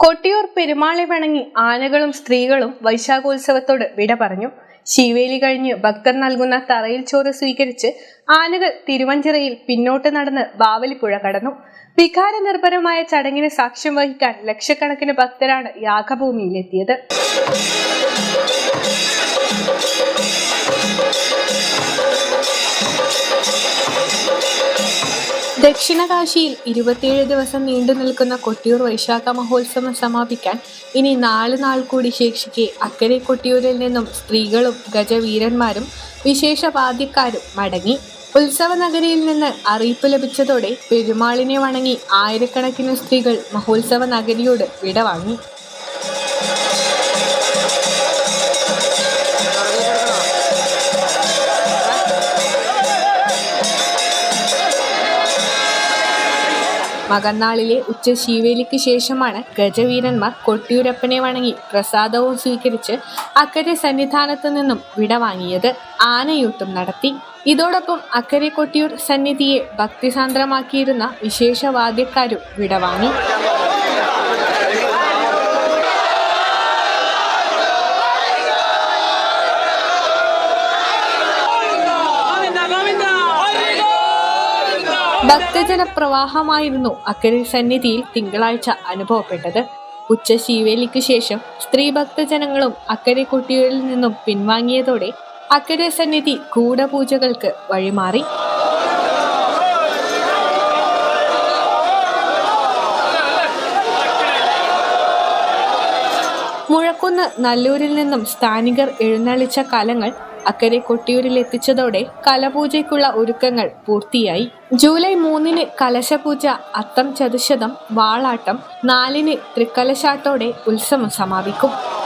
കൊട്ടിയൂർ പെരുമാളെ വണങ്ങി ആനകളും സ്ത്രീകളും വൈശാഖോത്സവത്തോട് വിട പറഞ്ഞു. ശിവേലി കഴിഞ്ഞ് ഭക്തർ നൽകുന്ന തറയിൽ ചോറ് സ്വീകരിച്ച് ആനകൾ തിരുവഞ്ചിറയിൽ പിന്നോട്ട് നടന്ന് ബാവലിപ്പുഴ കടന്നു. വികാര നിർഭരമായ ചടങ്ങിന് സാക്ഷ്യം വഹിക്കാൻ ലക്ഷക്കണക്കിന് ഭക്തരാണ് യാഗഭൂമിയിലെത്തിയത്. ദക്ഷിണകാശിയിൽ ഇരുപത്തിയേഴ് ദിവസം നീണ്ടു നിൽക്കുന്ന കൊട്ടിയൂർ വൈശാഖ മഹോത്സവം സമാപിക്കാൻ ഇനി നാല് നാൾ കൂടി ശേഷിക്കെ അക്കരെ കൊട്ടിയൂരിൽ നിന്നും സ്ത്രീകളും ഗജവീരന്മാരും വിശേഷ വാദ്യക്കാരും മടങ്ങി. ഉത്സവ നഗരിയിൽ നിന്ന് അറിയിപ്പ് ലഭിച്ചതോടെ പെരുമാളിനെ വണങ്ങി ആയിരക്കണക്കിന് സ്ത്രീകൾ മഹോത്സവ നഗരിയോട് വിടവാങ്ങി. മകന്നാളിലെ ഉച്ച ശീവേലിക്ക് ശേഷമാണ് ഗജവീരന്മാർ കൊട്ടിയൂരപ്പനെ വണങ്ങി പ്രസാദവും സ്വീകരിച്ച് അക്കരെ സന്നിധാനത്തു നിന്നും വിടവാങ്ങിയത് ആനയൂട്ടും നടത്തി. ഇതോടൊപ്പം അക്കരെ കൊട്ടിയൂർ സന്നിധിയെ ഭക്തിസാന്ദ്രമാക്കിയിരുന്ന വിശേഷവാദ്യക്കാരും വിടവാങ്ങി ഭക്തജന പ്രവാഹമായിരുന്നു അക്കരെ സന്നിധിയിൽ തിങ്കളാഴ്ച അനുഭവപ്പെട്ടത്. ഉച്ച ശീവേലിക്ക് ശേഷം സ്ത്രീ ഭക്തജനങ്ങളും അക്കരെ കുട്ടികളിൽ നിന്നും പിൻവാങ്ങിയതോടെ അക്കരെ സന്നിധി കൂടപൂജകൾക്ക് വഴിമാറി. മുഴക്കുന്ന് നല്ലൂരിൽ നിന്നും സ്ഥാനികർ എഴുന്നള്ളിച്ച കലങ്ങൾ അക്കരെ കൊട്ടിയൂരിൽ എത്തിച്ചതോടെ കലപൂജയ്ക്കുള്ള ഒരുക്കങ്ങൾ പൂർത്തിയായി. ജൂലൈ മൂന്നിന് കലശപൂജ അത്തം ചതുശതം വാളാട്ടം നാലിന് തൃക്കലശാട്ടോടെ ഉത്സവം സമാപിക്കും.